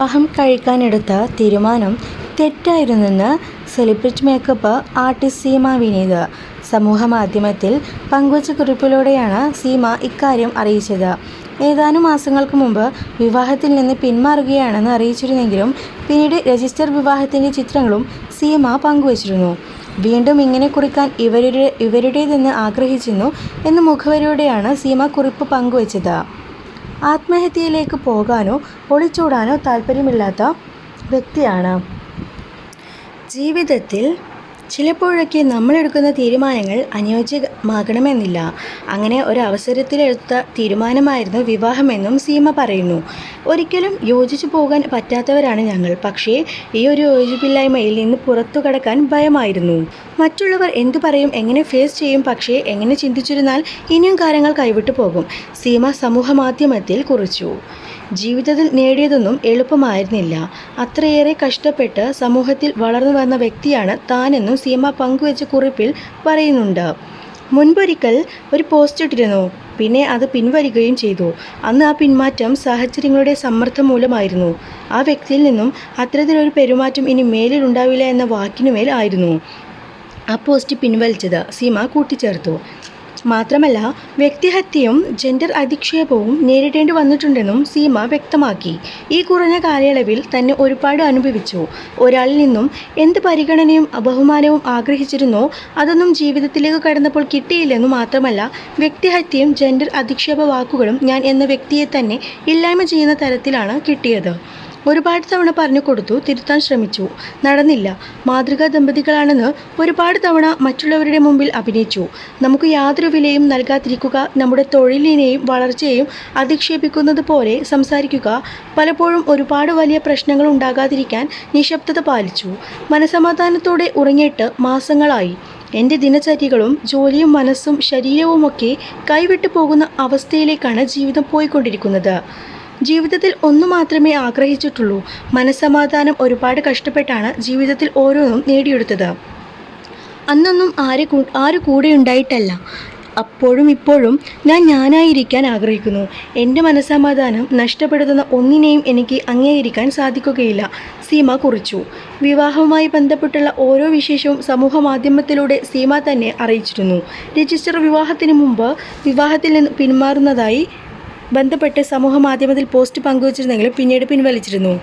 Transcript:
വിവാഹം കഴിക്കാനെടുത്ത തീരുമാനം തെറ്റായിരുന്നെന്ന് celebrity makeup artist Seema Vineeth. സമൂഹമാധ്യമത്തിൽ പങ്കുവച്ച കുറിപ്പിലൂടെയാണ് സീമ ഇക്കാര്യം അറിയിച്ചത്. ഏതാനും മാസങ്ങൾക്ക് മുമ്പ് വിവാഹത്തിൽ നിന്ന് പിന്മാറുകയാണെന്ന് അറിയിച്ചിരുന്നെങ്കിലും പിന്നീട് രജിസ്റ്റർ വിവാഹത്തിന്റെ ചിത്രങ്ങളും സീമ പങ്കുവച്ചിരുന്നു. വീണ്ടും ഇങ്ങനെ കുറിക്കാൻ ഇവരുടെ ഇവരുടേതെന്ന് ആഗ്രഹിച്ചിരുന്നു എന്ന് മുഖവരിയോടെയാണ് സീമ കുറിപ്പ് പങ്കുവച്ചത്. ആത്മഹത്യയിലേക്ക് പോകാനോ ഒളിച്ചോടാനോ താല്പര്യമില്ലാത്ത വ്യക്തിയാണ്. ജീവിതത്തിൽ ചിലപ്പോഴൊക്കെ നമ്മളെടുക്കുന്ന തീരുമാനങ്ങൾ അനുയോജ്യമാകണമെന്നില്ല. അങ്ങനെ ഒരു തീരുമാനമായിരുന്നു വിവാഹമെന്നും സീമ പറയുന്നു. ഒരിക്കലും യോജിച്ചു പോകാൻ പറ്റാത്തവരാണ് ഞങ്ങൾ. പക്ഷേ ഈ ഒരു യോജിപ്പില്ലായ്മയിൽ നിന്ന് പുറത്തു കടക്കാൻ ഭയമായിരുന്നു. മറ്റുള്ളവർ എന്തു പറയും എങ്ങനെ ഫേസ് ചെയ്യും പക്ഷേ എങ്ങനെ ചിന്തിച്ചിരുന്നാൽ ഇനിയും കാര്യങ്ങൾ കൈവിട്ടു പോകും. സീമ സമൂഹ മാധ്യമത്തിൽ കുറിച്ചു. ജീവിതത്തിൽ നേടിയതൊന്നും എളുപ്പമായിരുന്നില്ല. അത്രയേറെ കഷ്ടപ്പെട്ട് സമൂഹത്തിൽ വളർന്നു വന്ന വ്യക്തിയാണ് താനെന്നും സീമ പങ്കുവച്ച കുറിപ്പിൽ പറയുന്നുണ്ട്. മുൻപൊരിക്കൽ ഒരു പോസ്റ്റ് ഇട്ടിരുന്നു. പിന്നെ അത് പിൻവലിക്കുകയും ചെയ്തു. അന്ന് ആ പിന്മാറ്റം സാഹചര്യങ്ങളുടെ സമ്മർദ്ദം മൂലമായിരുന്നു. ആ വ്യക്തിയിൽ നിന്നും അത്തരത്തിലൊരു പെരുമാറ്റം ഇനി മേലിൽ ഉണ്ടാവില്ല എന്ന വാക്കിനുമേൽ ആയിരുന്നു. ആ പോസ്റ്റ് പിൻവലിച്ചത് സീമ കൂട്ടിച്ചേർത്തു. മാത്രമല്ല വ്യക്തിഹത്യയും ജെൻഡർ അധിക്ഷേപവും നേരിടേണ്ടി വന്നിട്ടുണ്ടെന്നും സീമ വ്യക്തമാക്കി. ഈ കുറഞ്ഞ കാലയളവിൽ തന്നെ ഒരുപാട് അനുഭവിച്ചു. ഒരാളിൽ നിന്നും എന്ത് പരിഗണനയും അബഹുമാനവും ആഗ്രഹിച്ചിരുന്നോ അതൊന്നും ജീവിതത്തിലേക്ക് കടന്നപ്പോൾ കിട്ടിയില്ലെന്നു മാത്രമല്ല വ്യക്തിഹത്യയും ജെൻഡർ അധിക്ഷേപ വാക്കുകളും ഞാൻ എന്ന വ്യക്തിയെ തന്നെ ഇല്ലായ്മ ചെയ്യുന്ന തരത്തിലാണ് കിട്ടിയത്. ഒരുപാട് തവണ പറഞ്ഞു കൊടുത്തു തിരുത്താൻ ശ്രമിച്ചു. നടന്നില്ല. മാതൃകാ ദമ്പതികളാണെന്ന് ഒരുപാട് തവണ മറ്റുള്ളവരുടെ മുമ്പിൽ അഭിനയിച്ചു. നമുക്ക് യാതൊരു വിലയും നൽകാതിരിക്കുക നമ്മുടെ തൊഴിലിനെയും വളർച്ചയെയും അധിക്ഷേപിക്കുന്നത് പോലെ സംസാരിക്കുക പലപ്പോഴും ഒരുപാട് വലിയ പ്രശ്നങ്ങൾ ഉണ്ടാകാതിരിക്കാൻ നിശബ്ദത പാലിച്ചു. മനസമാധാനത്തോടെ ഉറങ്ങിയിട്ട് മാസങ്ങളായി. എന്റെ ദിനചര്യകളും ജോലിയും മനസ്സും ശരീരവുമൊക്കെ കൈവിട്ടു പോകുന്ന അവസ്ഥയിലേക്കാണ് ജീവിതം പോയിക്കൊണ്ടിരിക്കുന്നത്. ജീവിതത്തിൽ ഒന്നു മാത്രമേ ആഗ്രഹിച്ചിട്ടുള്ളൂ. മനസ്സമാധാനം ഒരുപാട് കഷ്ടപ്പെട്ടാണ് ജീവിതത്തിൽ ഓരോന്നും നേടിയെടുത്തത്. അന്നൊന്നും ആരെ ആര് കൂടെ ഉണ്ടായിട്ടല്ല. അപ്പോഴും ഇപ്പോഴും ഞാൻ ഞാനായിരിക്കാൻ ആഗ്രഹിക്കുന്നു. എന്റെ മനസ്സമാധാനം നഷ്ടപ്പെടുത്തുന്ന ഒന്നിനെയും എനിക്ക് അംഗീകരിക്കാൻ സാധിക്കുകയില്ല. സീമ കുറിച്ചു. വിവാഹവുമായി ബന്ധപ്പെട്ടുള്ള ഓരോ വിശേഷവും സമൂഹ മാധ്യമത്തിലൂടെ സീമ തന്നെ അറിയിച്ചിരുന്നു. രജിസ്റ്റർ വിവാഹത്തിന് മുമ്പ് വിവാഹത്തിൽ നിന്ന് പിന്മാറുന്നതായി ബന്ധപ്പെട്ട് സമൂഹ മാധ്യമത്തിൽ പോസ്റ്റ് പങ്കുവച്ചിരുന്നെങ്കിലും പിന്നീട് പിൻവലിച്ചിരുന്നു.